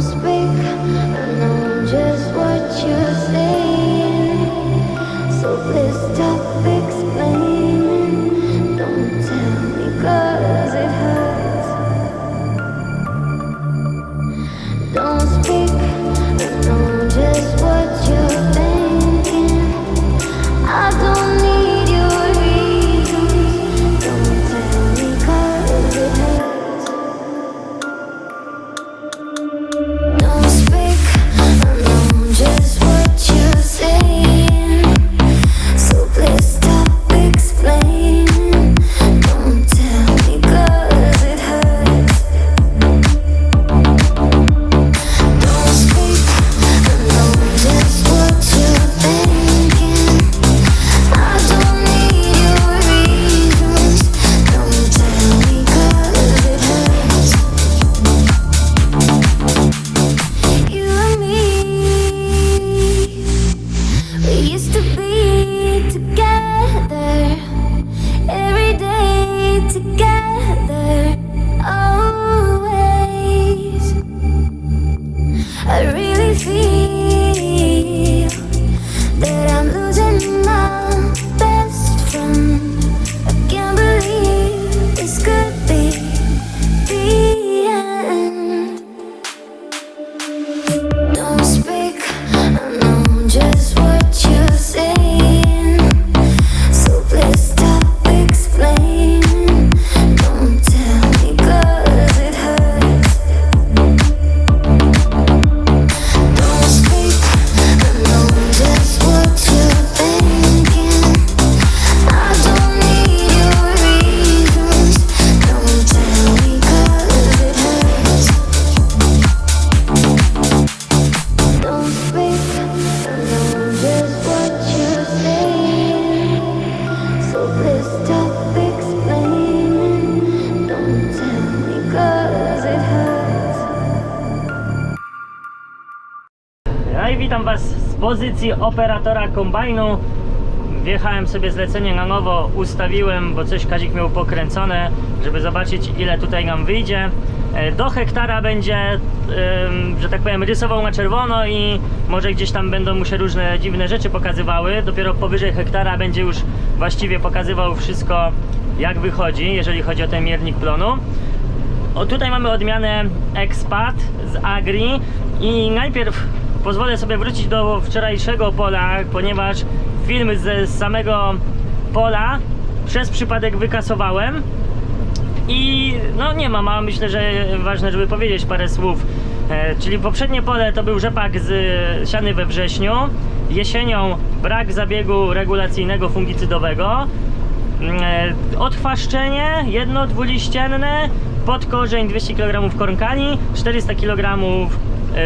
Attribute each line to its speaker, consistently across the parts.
Speaker 1: speak, No.
Speaker 2: No i witam Was z pozycji operatora kombajnu. Wjechałem sobie zlecenie na nowo, ustawiłem, bo coś Kazik miał pokręcone, żeby zobaczyć ile tutaj nam wyjdzie. E, Do hektara będzie, że tak powiem, rysował na czerwono i może gdzieś tam będą mu się różne dziwne rzeczy pokazywały. Dopiero powyżej hektara będzie już właściwie pokazywał wszystko jak wychodzi, jeżeli chodzi o ten miernik plonu. O, tutaj mamy odmianę Expat z Agri i najpierw pozwolę sobie wrócić do wczorajszego pola, ponieważ film ze samego pola przez przypadek wykasowałem. I no nie ma, a myślę, że ważne, żeby powiedzieć parę słów. E, czyli poprzednie pole to był rzepak z siany we wrześniu, jesienią brak zabiegu regulacyjnego fungicydowego, E, Odchwaszczenie jedno dwuliścienne, pod korzeń 200 kg kornkali, 400 kg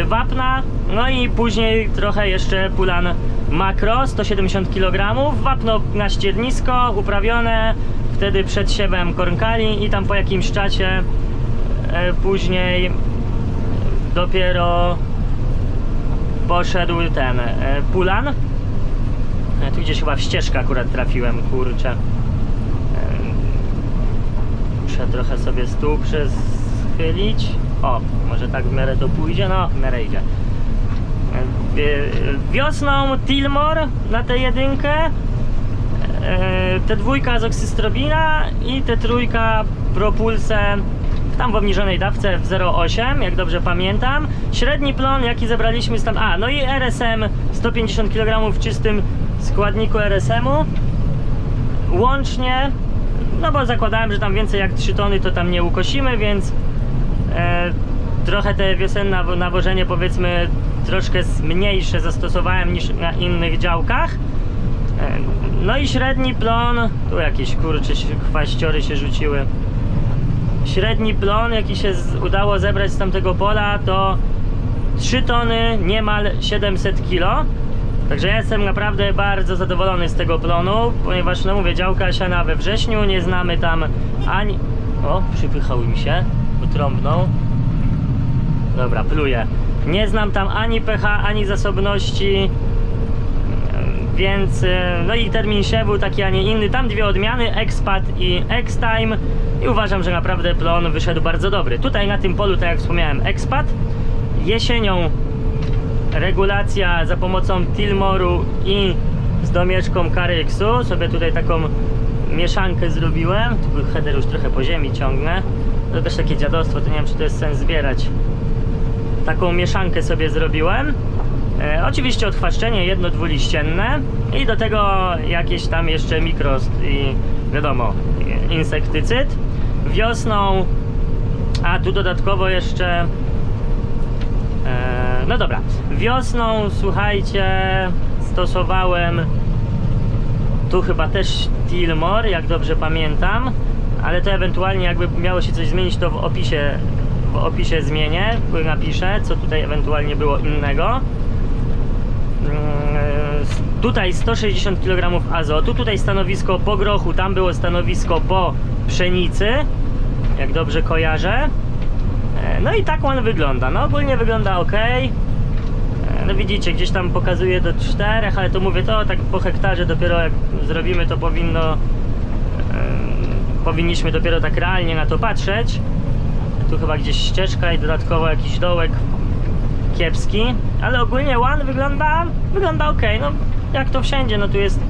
Speaker 2: wapna, no i później trochę jeszcze pulan makro 170 kg, wapno na ściernisko uprawione, wtedy przed siewem kornkali i tam po jakimś czasie e, później dopiero poszedł ten e, pulan. E, Tu gdzieś chyba w ścieżkę akurat trafiłem, kurczę. Muszę trochę sobie stół przechylić. O, może tak w miarę to pójdzie? No, w miarę idzie. E, Wiosną Tilmor na tę jedynkę, e, te dwójka z oksystrobina i te trójka Propulse tam w obniżonej dawce w 0,8, jak dobrze pamiętam. Średni plon, jaki zebraliśmy stan... A, no i RSM 150 kg w czystym składniku RSM-u. Łącznie, no bo zakładałem, że tam więcej jak 3 tony to tam nie ukosimy, więc trochę te wiosenne nawo- nawożenie powiedzmy troszkę mniejsze zastosowałem niż na innych działkach. E, No i średni plon, tu jakieś kurcze chwaściory się rzuciły. Średni plon, jaki się udało zebrać z tamtego pola, to 3 tony, niemal 700 kg. Także ja jestem naprawdę bardzo zadowolony z tego plonu, ponieważ no mówię, działka siana we wrześniu, nie znamy tam ani... O, przypychał mi się, utrąbnął. Dobra, pluję. Nie znam tam ani pH, ani zasobności, więc e, no i termin siewu taki, a nie inny. Tam dwie odmiany, Expat i X-Time i uważam, że naprawdę plon wyszedł bardzo dobry. Tutaj na tym polu, tak jak wspomniałem, Expat Jesienią regulacja za pomocą Tilmoru i z domieszką KRX-u. Sobie tutaj taką mieszankę zrobiłem. Tu header już trochę po ziemi ciągnę. To też takie dziadostwo, to nie wiem czy to jest sens zbierać. Taką mieszankę sobie zrobiłem. E, oczywiście odchwaszczenie jedno dwuliścienne i do tego jakieś tam jeszcze mikrost i wiadomo insektycyd. Wiosną, a tu dodatkowo jeszcze e, no dobra, wiosną słuchajcie stosowałem tu chyba też Tilmor, jak dobrze pamiętam, ale to ewentualnie jakby miało się coś zmienić, to w opisie, w opisie zmienię, napiszę, co tutaj ewentualnie było innego. Mm, Tutaj 160 kg azotu, tutaj stanowisko po grochu, tam było stanowisko po pszenicy, jak dobrze kojarzę. E, No i tak on wygląda. No ogólnie wygląda ok. No widzicie, gdzieś tam pokazuje do 4, ale to mówię to tak po hektarze dopiero jak zrobimy to powinno powinniśmy dopiero tak realnie na to patrzeć. Tu chyba gdzieś ścieżka i dodatkowo jakiś dołek kiepski, ale ogólnie One wygląda wygląda ok. No jak to wszędzie, no tu jest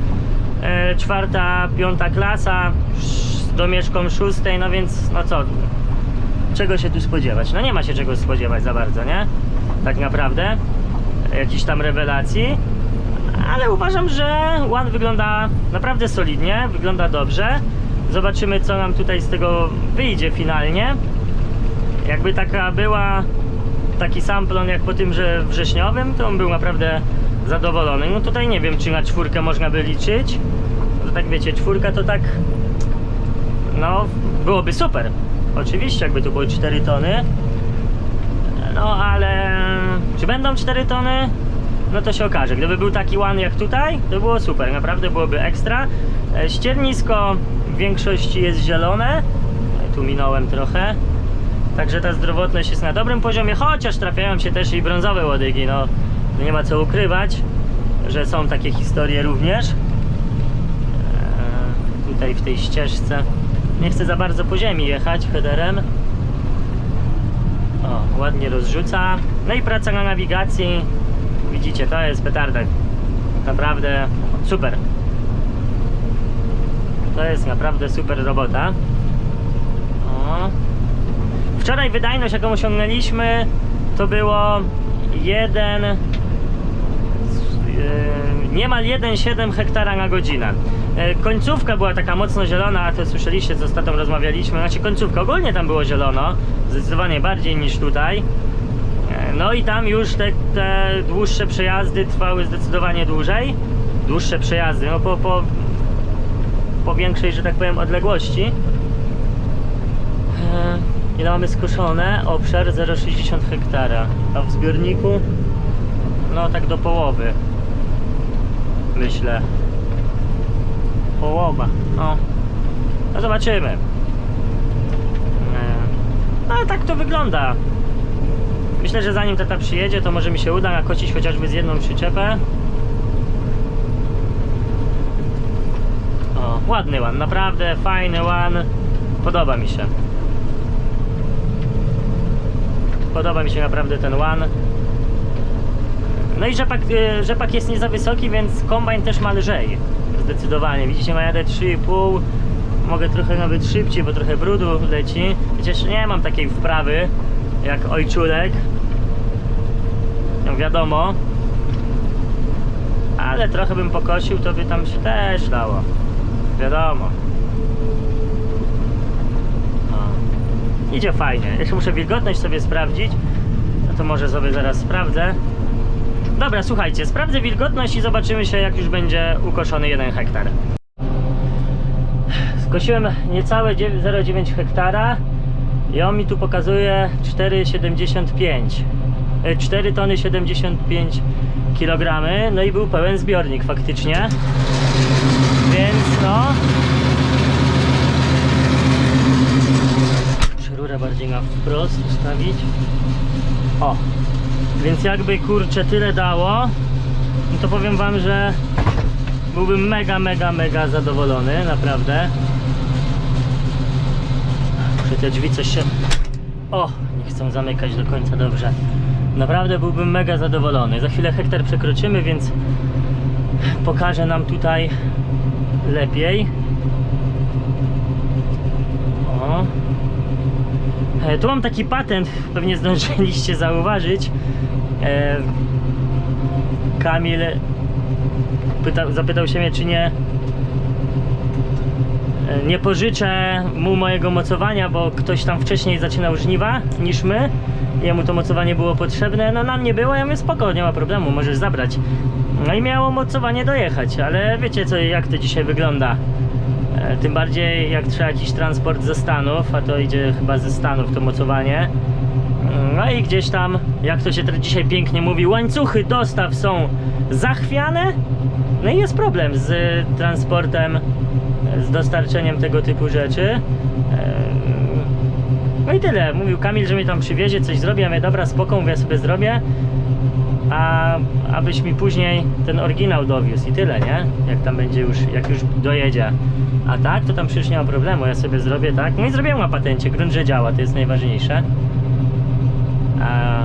Speaker 2: e, czwarta, piąta klasa z domieszką szóstej, no więc no co, czego się tu spodziewać? No nie ma się czego spodziewać za bardzo, nie? Tak naprawdę. Jakichś tam rewelacji. Ale uważam, że One wygląda naprawdę solidnie, wygląda dobrze. Zobaczymy, co nam tutaj z tego wyjdzie finalnie. Jakby taka była taki samplon jak po tym, że wrześniowym, to on był naprawdę zadowolony. No tutaj nie wiem, czy na czwórkę można by liczyć. To tak wiecie, czwórka to tak no, byłoby super. Oczywiście, jakby tu były 4 tony. No, ale czy będą 4 tony? No to się okaże. Gdyby był taki one jak tutaj, to było super. Naprawdę byłoby ekstra. E, Ściernisko w większości jest zielone. Tu minąłem trochę. Także ta zdrowotność jest na dobrym poziomie, chociaż trafiają się też i brązowe łodygi. No, nie ma co ukrywać, że są takie historie również. E, tutaj w tej ścieżce. Nie chcę za bardzo po ziemi jechać headerem. O, ładnie rozrzuca. No i praca na nawigacji. Widzicie, to jest petarda. Naprawdę super. To jest naprawdę super robota. O. Wczoraj wydajność, jaką osiągnęliśmy, to było 1 yy, niemal 1,7 hektara na godzinę. Yy, Końcówka była taka mocno zielona, a to słyszeliście, co z tatą rozmawialiśmy. Znaczy końcówka, ogólnie tam było zielono, zdecydowanie bardziej niż tutaj. Yy, No i tam już te, te dłuższe przejazdy trwały zdecydowanie dłużej. Dłuższe przejazdy, no po, po, po większej, że tak powiem, odległości. Yy, Ile mamy skoszone? Obszar 0,60 hektara. A w zbiorniku? No tak do połowy. Myślę. Połowa. No. No zobaczymy. Nie. No tak to wygląda. Myślę, że zanim tata przyjedzie, to może mi się uda nakocić chociażby z jedną przyczepę. O, ładny one, naprawdę fajny one. Podoba mi się. Podoba mi się naprawdę ten one. No i rzepak, y, rzepak jest nie za wysoki, więc kombajn też ma lżej. Zdecydowanie. Widzicie, ma jadę 3,5. Mogę trochę nawet szybciej, bo trochę brudu leci. Przecież nie mam takiej wprawy jak ojczulek. No wiadomo. Ale trochę bym pokosił, to by tam się też dało. Wiadomo. O. Idzie fajnie. Jeszcze muszę wilgotność sobie sprawdzić. No to może sobie zaraz sprawdzę. Dobra, słuchajcie, sprawdzę wilgotność i zobaczymy się, jak już będzie ukoszony 1 hektar. Skosiłem niecałe 0,9 hektara i on mi tu pokazuje 4,75 e, 4 tony 75 kg no i był pełen zbiornik faktycznie więc no muszę rurę bardziej na wprost ustawić o więc jakby kurczę tyle dało no to powiem wam, że byłbym mega, mega, mega zadowolony, naprawdę Muszę te drzwi coś się... O, nie chcą zamykać do końca dobrze. Naprawdę byłbym mega zadowolony. Za chwilę hektar przekroczymy, więc pokaże nam tutaj lepiej. O. E, Tu mam taki patent, pewnie zdążyliście zauważyć. E, Kamil pytał, zapytał się mnie, czy nie e, nie pożyczę mu mojego mocowania, bo ktoś tam wcześniej zaczynał żniwa niż my. Jemu to mocowanie było potrzebne, no nam nie było, ja mówię spoko, nie ma problemu, możesz zabrać. No i miało mocowanie dojechać, ale wiecie co, jak to dzisiaj wygląda. E, Tym bardziej jak trzeba jakiś transport ze Stanów, a to idzie chyba ze Stanów to mocowanie. No i gdzieś tam, jak to się dzisiaj pięknie mówi, łańcuchy dostaw są zachwiane. No i jest problem z transportem, z dostarczeniem tego typu rzeczy. E, No i tyle. Mówił Kamil, że mnie tam przywiezie, coś zrobi. Ja mówię, dobra, spoko, mówię, ja sobie zrobię. A abyś mi później ten oryginał dowiózł i tyle, nie? Jak tam będzie już, jak już dojedzie. A tak, to tam przecież nie ma problemu, ja sobie zrobię tak. No i zrobiłem na patencie, grunt, że działa, to jest najważniejsze. A,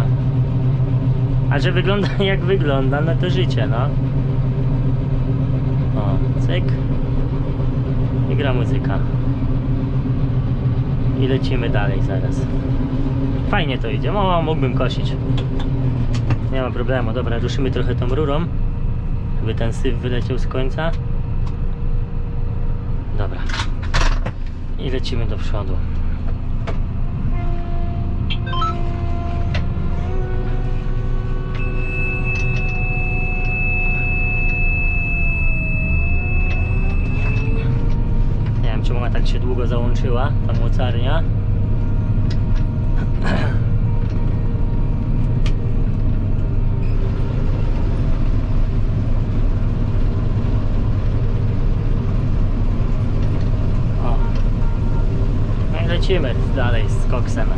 Speaker 2: a że wygląda jak wygląda, no to życie, no. O, cyk. I gra muzyka. I lecimy dalej zaraz. Fajnie to idzie, o, mógłbym kosić. Nie ma problemu, dobra, ruszymy trochę tą rurą, żeby ten syf wyleciał z końca. Dobra. I lecimy do przodu. Nie wiem, czemu ona tak się długo załączyła, ta mocarnia. O. No i lecimy dalej z koksem.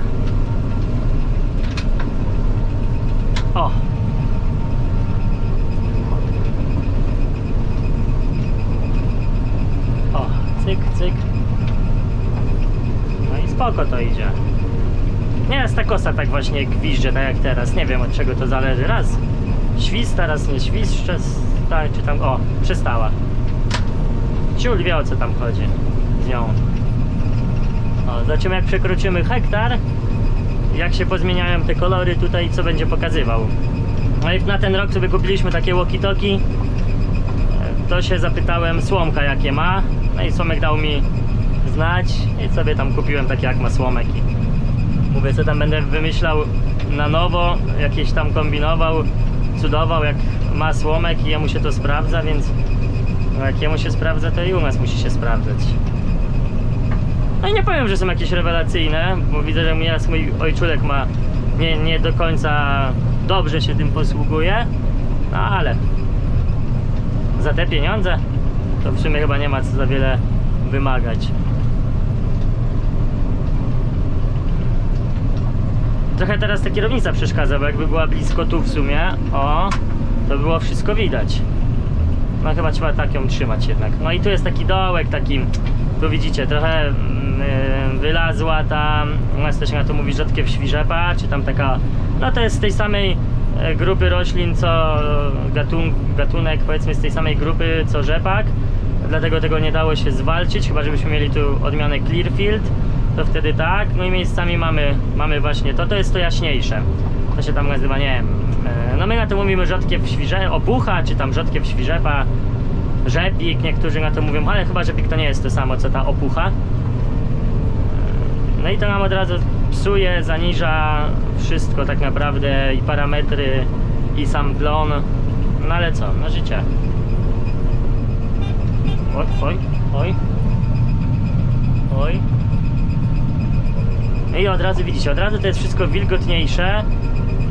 Speaker 2: O! O, cyk, cyk. No i spoko to idzie. Nie jest ta kosa tak właśnie gwizdże, tak jak teraz. Nie wiem od czego to zależy. Raz śwista, raz nie świszcze, tak, czy tam, o, przestała. Ciul wie o co tam chodzi z nią. O, zobaczymy jak przekroczymy hektar, jak się pozmieniają te kolory tutaj, co będzie pokazywał. No i na ten rok sobie kupiliśmy takie walkie-talkie. To się zapytałem Słomka jakie ma. No i Słomek dał mi znać i sobie tam kupiłem takie jak ma Słomek. I mówię co tam będę wymyślał na nowo, jakieś tam kombinował, cudował jak ma Słomek i jemu się to sprawdza, więc jak jemu się sprawdza, to i u nas musi się sprawdzać. No i nie powiem, że są jakieś rewelacyjne, bo widzę, że nieraz mój ojczulek ma nie, nie do końca dobrze się tym posługuje, no ale za te pieniądze to w sumie chyba nie ma co za wiele wymagać. Trochę teraz ta kierownica przeszkadza, bo jakby była blisko tu w sumie, o, to było wszystko widać. No chyba trzeba tak ją trzymać jednak. No i tu jest taki dołek, taki, tu widzicie, trochę wylazła ta, u nas też na to mówi rzodkiew świrzepa, czy tam taka, no to jest z tej samej e, grupy roślin, co gatun, gatunek powiedzmy z tej samej grupy, co rzepak. Dlatego tego nie dało się zwalczyć, chyba żebyśmy mieli tu odmianę Clearfield, to wtedy tak. No i miejscami mamy, mamy właśnie to, to jest to jaśniejsze. To się tam nazywa, nie wiem, e, no my na to mówimy rzodkiew świrze, opucha, czy tam rzodkiew świrzepa, rzepik, niektórzy na to mówią, ale chyba rzepik to nie jest to samo, co ta opucha. No i to nam od razu psuje, zaniża wszystko tak naprawdę, i parametry, i sam plon. No ale co, na życie. Oj, oj, oj. Oj. No i od razu widzicie, od razu to jest wszystko wilgotniejsze.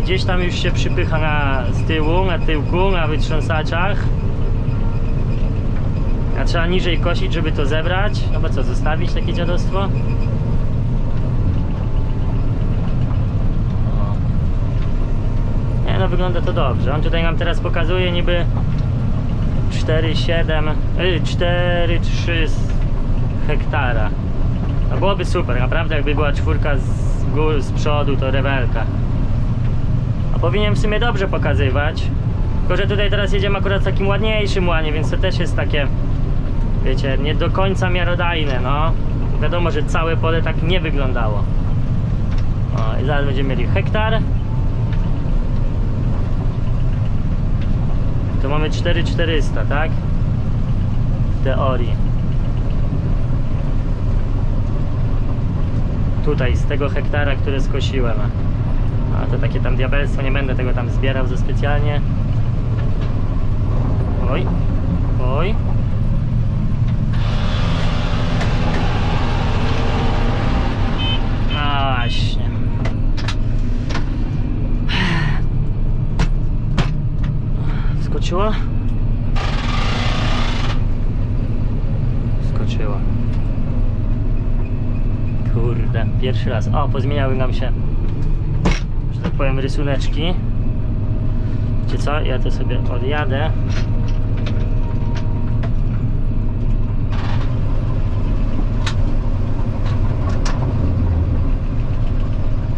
Speaker 2: Gdzieś tam już się przypycha na, z tyłu, na tyłku, na wytrząsaczach. A trzeba niżej kosić, żeby to zebrać. No bo co, zostawić takie dziadostwo? O. Nie no, wygląda to dobrze. On tutaj nam teraz pokazuje niby 4,7, y, 4,3 z hektara. No byłoby super, naprawdę jakby była czwórka z gór, z przodu, to rewelka. A powinien w sumie dobrze pokazywać. Tylko, że tutaj teraz jedziemy akurat w takim ładniejszym łanie, więc to też jest takie, wiecie, nie do końca miarodajne, no. Wiadomo, że całe pole tak nie wyglądało. O, i zaraz będziemy mieli hektar. To mamy 4400, tak? W teorii. Tutaj, z tego hektara, który skosiłem. A to takie tam diabelstwo, nie będę tego tam zbierał za specjalnie. Oj, oj. A właśnie. Skoczyła? Skoczyła. Kurde, pierwszy raz. O, pozmieniały nam się, że tak powiem, rysuneczki. Wiecie co? Ja to sobie odjadę.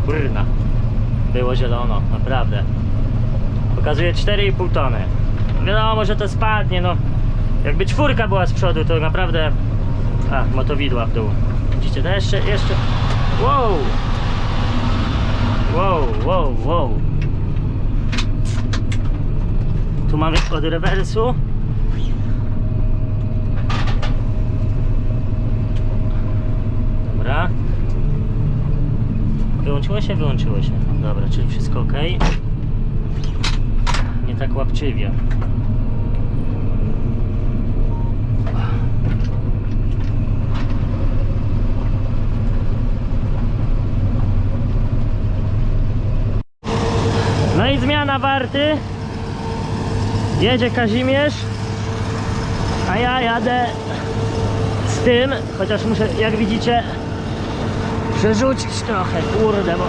Speaker 2: Kurna. Było zielono, naprawdę. Pokazuje 4,5 tony. Wiadomo, że to spadnie, no. Jakby czwórka była z przodu, to naprawdę... A, motowidła w dół. Widzicie, to jeszcze, jeszcze... Wow! Wow, wow, wow. Tu mamy od rewersu. Dobra. Wyłączyło się? Wyłączyło się. Dobra, czyli wszystko ok. Nie tak łapczywie. No i zmiana warty. Jedzie Kazimierz, a ja jadę z tym, chociaż muszę, jak widzicie, przerzucić trochę, kurde, bo...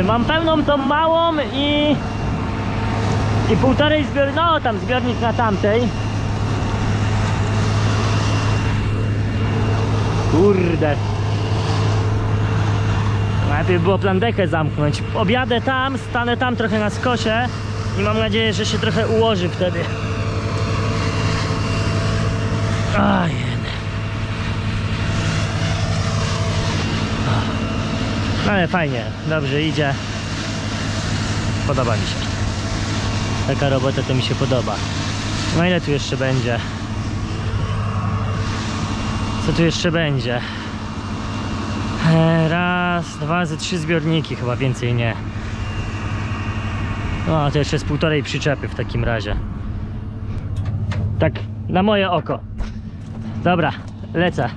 Speaker 2: O. Mam pełną tą małą i... I półtorej zbior... no tam zbiornik na tamtej. Kurde. Najpierw było plandekę zamknąć. Objadę tam, stanę tam trochę na skosie i mam nadzieję, że się trochę ułoży wtedy. Aj, ale fajnie, dobrze idzie. Podoba mi się. Taka robota to mi się podoba. No ile tu jeszcze będzie? Co tu jeszcze będzie? E, Raz, dwa, ze trzy zbiorniki, chyba więcej nie. No, to jeszcze z półtorej przyczepy w takim razie. Tak, na moje oko. Dobra, lecę.